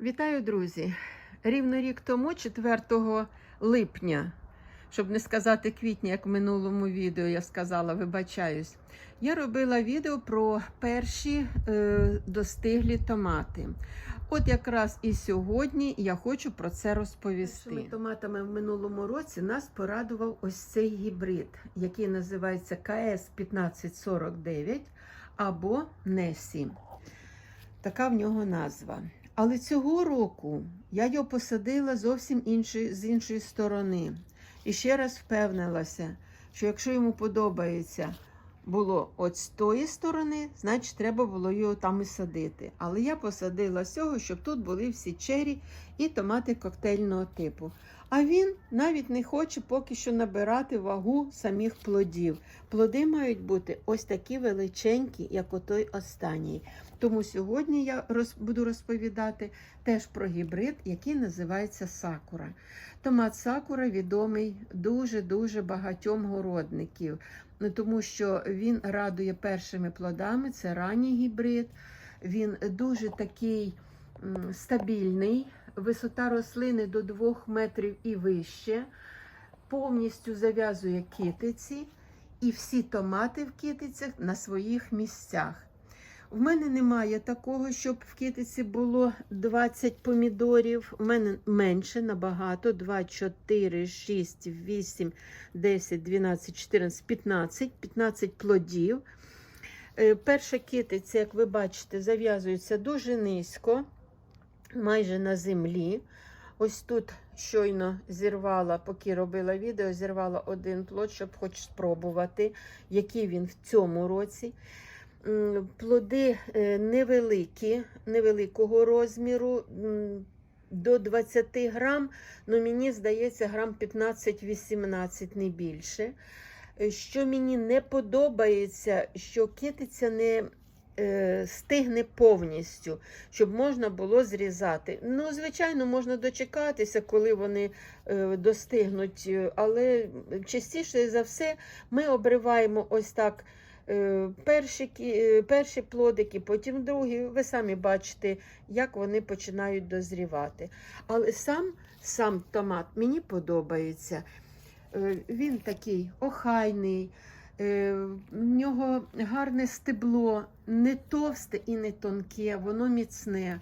Вітаю, друзі! Рівно рік тому, 4 липня, щоб не сказати квітня, як в минулому відео я сказала, вибачаюсь. Я робила відео про перші е, достиглі томати. От якраз і сьогодні я хочу про це розповісти. Першими томатами в минулому році нас порадував ось цей гібрид, який називається КС 1549 або Несі. Така в нього назва. Але цього року я його посадила зовсім інші, з іншої сторони. І ще раз впевнилася, що якщо йому подобається було от з тої сторони, значить треба було його там і садити. Але я посадила з цього, щоб тут були всі чері і томати коктейльного типу. А він навіть не хоче поки що набирати вагу самих плодів. Плоди мають бути ось такі величенькі, як отой останній. Тому сьогодні я роз, буду розповідати теж про гібрид, який називається сакура. Томат сакура відомий дуже-дуже багатьом городників, ну, тому що він радує першими плодами, це ранній гібрид, він дуже такий стабільний, висота рослини до 2 метрів і вище, повністю зав'язує китиці, і всі томати в китицях на своїх місцях. В мене немає такого, щоб в китиці було 20 помідорів. У мене менше набагато: 2, 4, 6, 8, 10, 12, 14, 15, 15 плодів. Е, Перша китиця, як ви бачите, зав'язується дуже низько, майже на землі. Ось тут щойно зірвала, поки робила відео, зірвала один плод, щоб хоч спробувати, який він в цьому році. Плоди е, невеликі, невеликого розміру, до 20 грам, ну мені здається, грам 15-18, не більше. Е, Що мені не подобається, що китиця не стигне повністю, щоб можна було зрізати. Ну, звичайно, можна дочекатися, коли вони е, достигнуть, е, але частіше за все ми обриваємо ось так. Е, Перші, е, перші плодики, потім другі. Ви самі бачите, як вони починають дозрівати. Але сам, сам томат мені подобається. Е, Він такий охайний, е, в нього гарне стебло, не товсте і не тонке, воно міцне.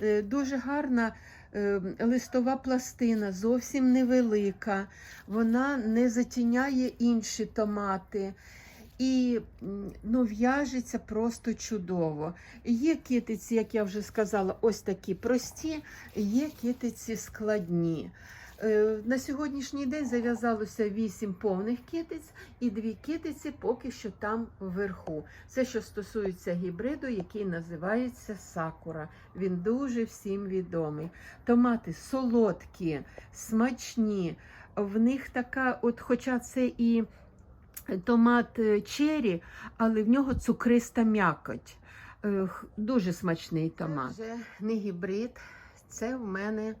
Е, Дуже гарна е, листова пластина, зовсім невелика. Вона не затіняє інші томати. І ну, в'яжеться просто чудово. Є китиці, як я вже сказала, ось такі прості, є китиці складні. Е, На сьогоднішній день зав'язалося 8 повних китиць і дві китиці поки що там вверху. Це що стосується гібриду, який називається сакура. Він дуже всім відомий. Томати солодкі, смачні. В них така, от, хоча це і томат е, чері, але в нього цукриста м'якоть. Е, Дуже смачний томат. Це вже не гібрид, це в мене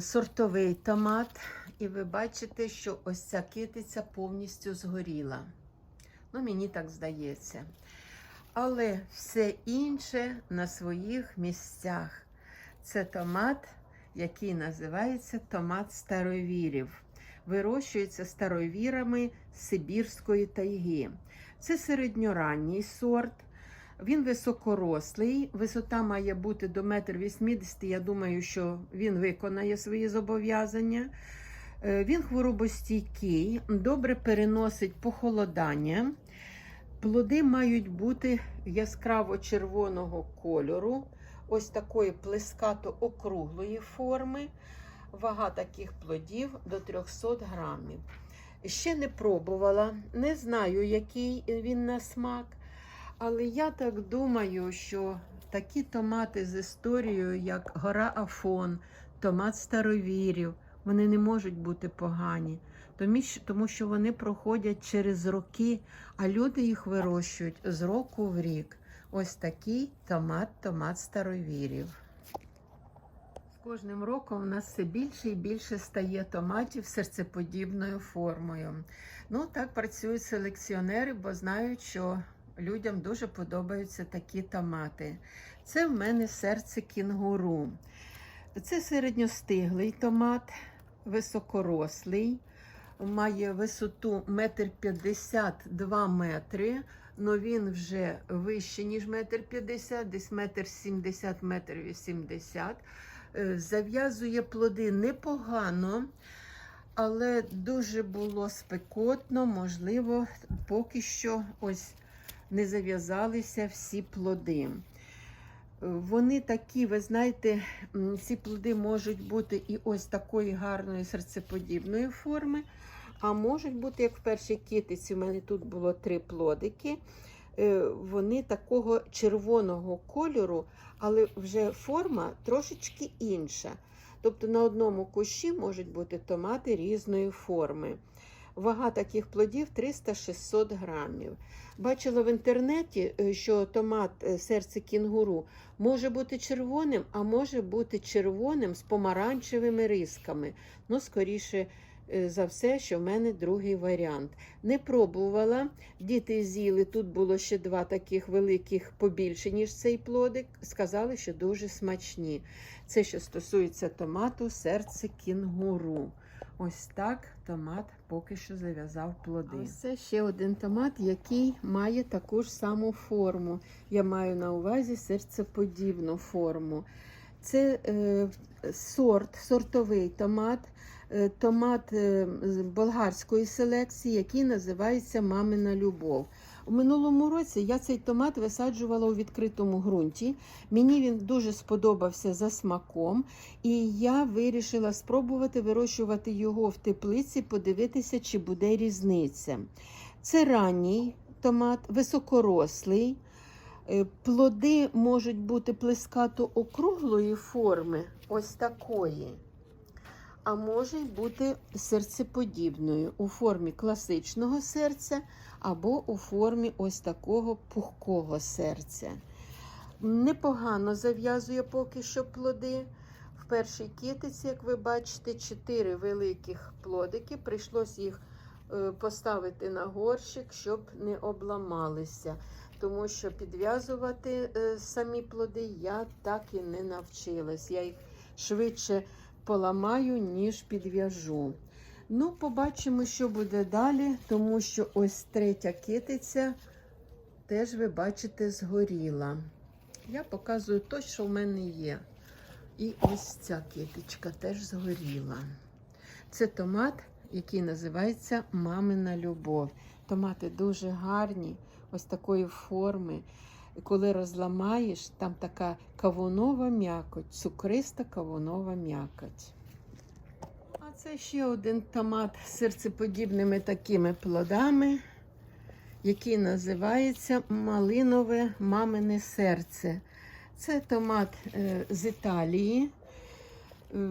сортовий томат. І ви бачите, що ось ця китиця повністю згоріла. Ну, мені так здається. Але все інше на своїх місцях. Це томат, який називається томат старовірів. Вирощується старовірами Сибірської тайги. Це середньоранній сорт. Він високорослий, висота має бути до 1,80 м. Я думаю, що він виконає свої зобов'язання. Е, Він хворобостійкий, добре переносить похолодання. Плоди мають бути яскраво червоного кольору, ось такої плескато округлої форми. Вага таких плодів до 300 грамів. Ще не пробувала, не знаю, який він на смак. Але я так думаю, що такі томати з історією, як гора Афон, томат старовірів, вони не можуть бути погані, тому що, вони проходять через роки, а люди їх вирощують з року в рік. Ось такий томат, томат старовірів. З кожним роком у нас все більше і більше стає томатів серцеподібною формою. Ну, так працюють селекціонери, бо знають, що людям дуже подобаються такі томати. Це в мене серце кінгуру. Це середньостиглий томат, високорослий, має висоту 1,52 метри, але він вже вище, ніж 1,50 м, десь 1,70 м, 1,80 м. Зав'язує плоди непогано, але дуже було спекотно, можливо, поки що ось не зав'язалися всі плоди. Вони такі, ви знаєте, ці плоди можуть бути і ось такої гарної серцеподібної форми, а можуть бути, як в першій китиці, у мене тут було три плодики. е, Вони такого червоного кольору, але вже форма трошечки інша. Тобто на одному кущі можуть бути томати різної форми. Вага таких плодів 300-600 грамів. Бачила в інтернеті, е, що томат е, серце кінгуру може бути червоним, а може бути червоним з помаранчевими рисками. Ну, скоріше е, за все, що в мене другий варіант. Не пробувала. Діти з'їли. Тут було ще два таких великих побільше, ніж цей плодик. Сказали, що дуже смачні. Це що стосується томату серце кінгуру. Ось так томат поки що зав'язав плоди. Ось це ще один томат, який має таку ж саму форму. Я маю на увазі серцеподібну форму. Це е, сорт, сортовий томат, е, томат е, болгарської селекції, який називається Мамина любов. У минулому році я цей томат висаджувала у відкритому ґрунті. Мені він дуже сподобався за смаком, і я вирішила спробувати вирощувати його в теплиці, подивитися, чи буде різниця. Це ранній томат, високорослий. Е, Плоди можуть бути плескато округлої форми, ось такої. А може й бути серцеподібною у формі класичного серця або у формі ось такого пухкого серця. Непогано зав'язує поки що плоди. В першій китиці, як ви бачите, чотири великих плодики. Прийшлось їх е, поставити на горщик, щоб не обламалися. Тому що підв'язувати е, самі плоди я так і не навчилась. Я їх швидше поламаю, ніж підв'яжу. Ну, побачимо, що буде далі, тому що ось третя китиця теж, ви бачите, згоріла. Я показую те, що в мене є. І ось ця китичка теж згоріла. Це томат, який називається Мамина любов. Томати дуже гарні, ось такої форми. І коли розламаєш, там така кавунова м'якоть, цукриста кавунова м'якоть. А це ще один томат з серцеподібними такими плодами, який називається Малинове мамине серце. Це томат е, з Італії. Е,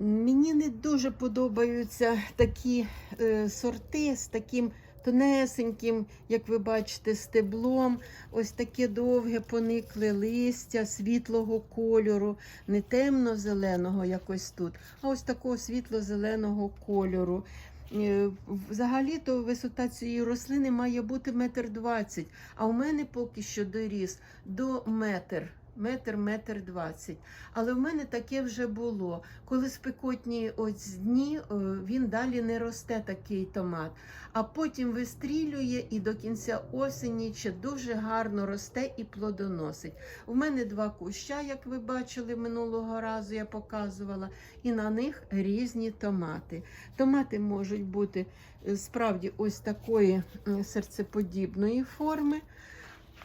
Мені не дуже подобаються такі е, сорти з таким тонесеньким, як ви бачите, стеблом. Ось таке довге поникле листя світлого кольору, не темно-зеленого, як ось тут, а ось такого світло-зеленого кольору. Е, Взагалі-то висота цієї рослини має бути метр двадцять, а у мене поки що доріс до метр. Метр, метр двадцять. Але в мене таке вже було. Коли спекотні ось дні, е, він далі не росте такий томат, а потім вистрілює і до кінця осені ще дуже гарно росте і плодоносить. У мене два куща, як ви бачили минулого разу, я показувала, і на них різні томати. Томати можуть бути е, справді ось такої серцеподібної форми.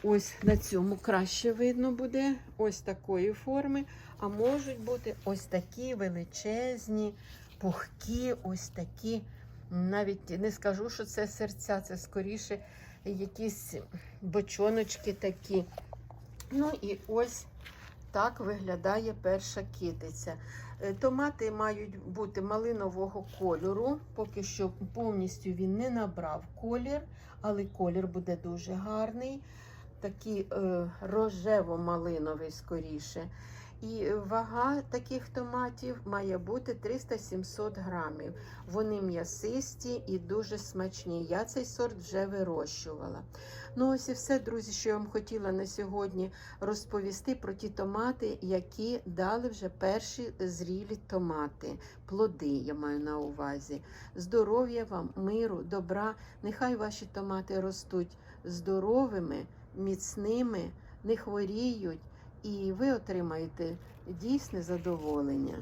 Ось на цьому краще видно буде ось такої форми. А можуть бути ось такі величезні, пухкі, ось такі. Навіть не скажу, що це серця, це скоріше якісь бочоночки такі. Ну і ось так виглядає перша китиця. Е, Томати мають бути малинового кольору. Поки що повністю він не набрав колір, але колір буде дуже гарний такий е, рожево-малиновий скоріше. І вага таких томатів має бути 300-700 грамів. Вони м'ясисті і дуже смачні. Я цей сорт вже вирощувала. Ну, ось і все, друзі, що я вам хотіла на сьогодні розповісти про ті томати, які дали вже перші зрілі томати, плоди, я маю на увазі. Здоров'я вам, миру, добра. Нехай ваші томати ростуть здоровими, міцними, не хворіють, і ви отримаєте дійсне задоволення.